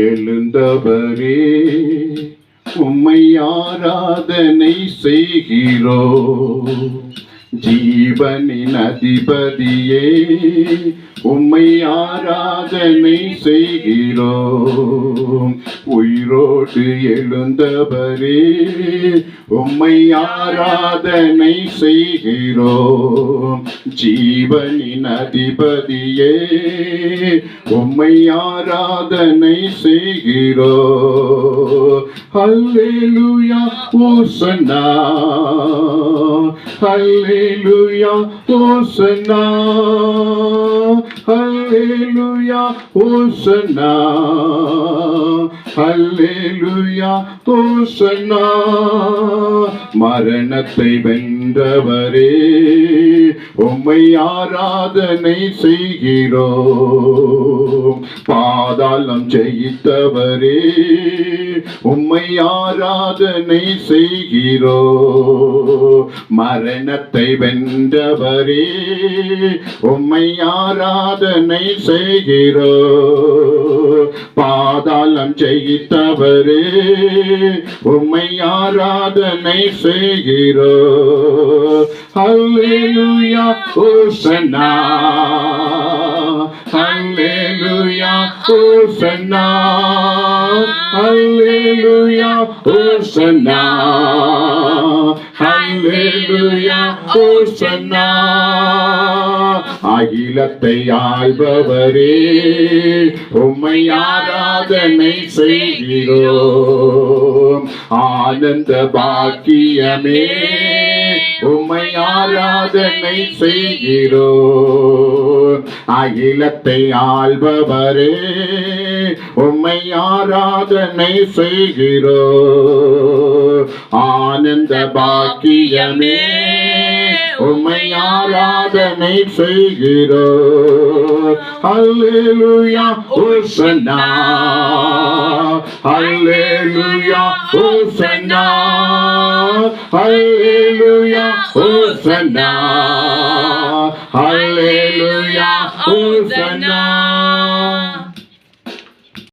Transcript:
எழுந்தவரே உம்மை ஆராதனை செய்கிறோ ஜீவனின் அதிபதியே உம்மை ஆராதனை செய்கிறோம். உயிரோடு எழுந்தவரே உம்மை ஆராதனை செய்கிறோம். ஜீவனின் அதிபதியே உம்மை ஆராதனை செய்கிறோம். ஹல்லேலூயா ஓசனா ஹல்லேலூயா ஓசனா Hallelujah, Hosanna. Hallelujah, Hosanna. மரணத்தை வென்றவரே உம்மை ஆராதனை செய்கிறோம் பாதாளம் ஜெயித்தவரே உம்மை ஆராதனை செய்கிறோ மரணத்தை வென்றவரே உம்மை ஆராத சாதனை செய்கிறோ. பாதாளம் செய்தவரே உம்மை ஆராதனை செய்கிறோ. ஹல்லேலூயா ஓசனா ஹல்லேலூயா Hosanna, Hallelujah, Hosanna, Hallelujah, Hosanna. அகிலத்தை ஆள்பவரே உம்மை ஆராதனை செய்கிறோம். ஆனந்த பாக்கியமே உம்மை ஆராதனை செய்கிறோ அகிலத்தை ஆள்பவரே உம்மை ஆராதனை செய்கிறோ ஆனந்த பாக்கியமே உம்மை ஆராதனை செய்கிறோ அல்லேலுயா ஓசனா அல்லேலுயா ஓசனா அல்லே Hosanna, Hallelujah, Hosanna.